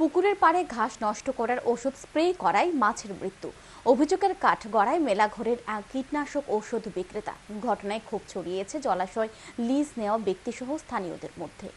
পুকুরের পাড়ে ঘাস নষ্ট করার ওষুধ স্প্রে করায় মাছের মৃত্যু। অভিযোগের কাঠ গড়ায় মেলাঘরের কীটনাশক ঔষধ বিক্রেতা। ঘটনায় ক্ষোভ ছড়িয়েছে জলাশয় লিজ নেওয়া ব্যক্তিসহ স্থানীয়দের মধ্যে।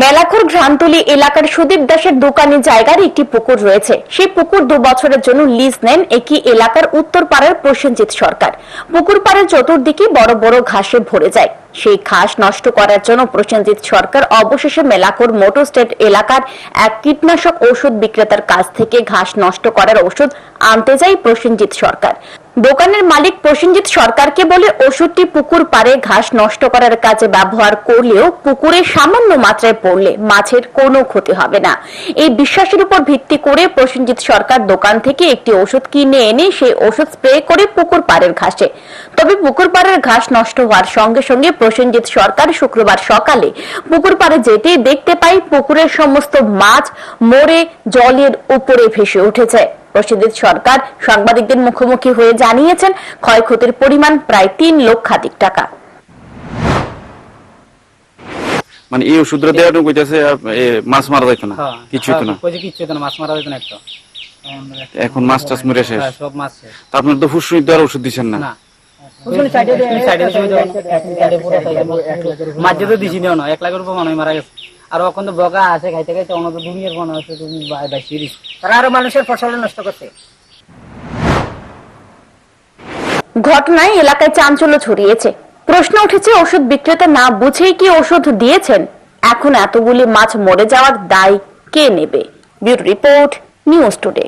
মেলাখুর ঘ্রান্তলি এলাকার সুদীপ দাসের দোকানি জায়গার একটি পুকুর রয়েছে। সেই পুকুর দু বছরের জন্য লিজ নেন একই এলাকার উত্তর পাড়ার প্রসেনজিৎ সরকার। পুকুর পাড়ের চতুর্দিকে বড় বড় ঘাসে ভরে যায়। সেই ঘাস নষ্ট করার জন্য প্রসেনজিৎ সরকার অবশেষে মেলাকুর মোটর স্টেট এলাকার এক কীটনাশক ঔষধ বিক্রেতার কাছ থেকে ঘাস নষ্ট করার ওষুধ আনতে যায় প্রসেনজিৎ সরকার। দোকানের মালিক প্রসেনজিৎ সরকারকে বলে, ওষুধটি পুকুর পাড়ে ঘাস নষ্ট করার কাজে ব্যবহার করলেও পুকুরে সামান্য মাত্রায় পড়লে মাছের কোনো ক্ষতি হবে না। এই বিশ্বাসের উপর ভিত্তি করে প্রসেনজিৎ সরকার দোকান থেকে একটি ওষুধ কিনে এনে সেই ওষুধ স্প্রে করে পুকুর পাড়ের ঘাসে। তবে পুকুর পাড়ের ঘাস নষ্ট হওয়ার সঙ্গে সঙ্গে প্রসেনজিৎ সরকার শুক্রবার সকালে পুকুর পাড়ে যেতে দেখতে পাই পুকুরের সমস্ত মাছ মরে জলের উপরে ভেসে উঠেছে। প্রসেনজিৎ সরকার সাংবাদিকদের মুখোমুখি হয়ে জানিয়েছেন ক্ষয়ক্ষতির পরিমাণ প্রায় তিন লক্ষাধিক টাকা। মানে এই ওষুধটা কইতাছে মাছ মারা যাইতো না। হ্যাঁ, কিছু না। হ্যাঁ, হইতো না মাছ মারা হইতো না একটা। এখন মাছ টাছ মরে শেষ। হ্যাঁ, সব মাছ শেষ। আপনার তো দেওয়ার ওষুধ দিচ্ছেন না। না সাইডে দিছি ওই যেমন, এখন সাইডে পুরো সাইডে মাছ যেতে দিছি না এক লাখের উপর মানুষ মারা গেছে। আর ওখান তো বগা আছে খাইতে খাইতে অন্য তো দুনিয়ার মনে আছে তুমি বাইশি দিস তারা আরও মানুষের ফসল নষ্ট করছে। ঘটনায় এলাকায় চাঞ্চল্য ছড়িয়েছে। প্রশ্ন উঠেছে ওষুধ বিক্রেতা না বুঝেই কি ওষুধ দিয়েছেন? এখন এতগুলি মাছ মরে যাওয়ার দায় কে নেবে? Bureau report news today.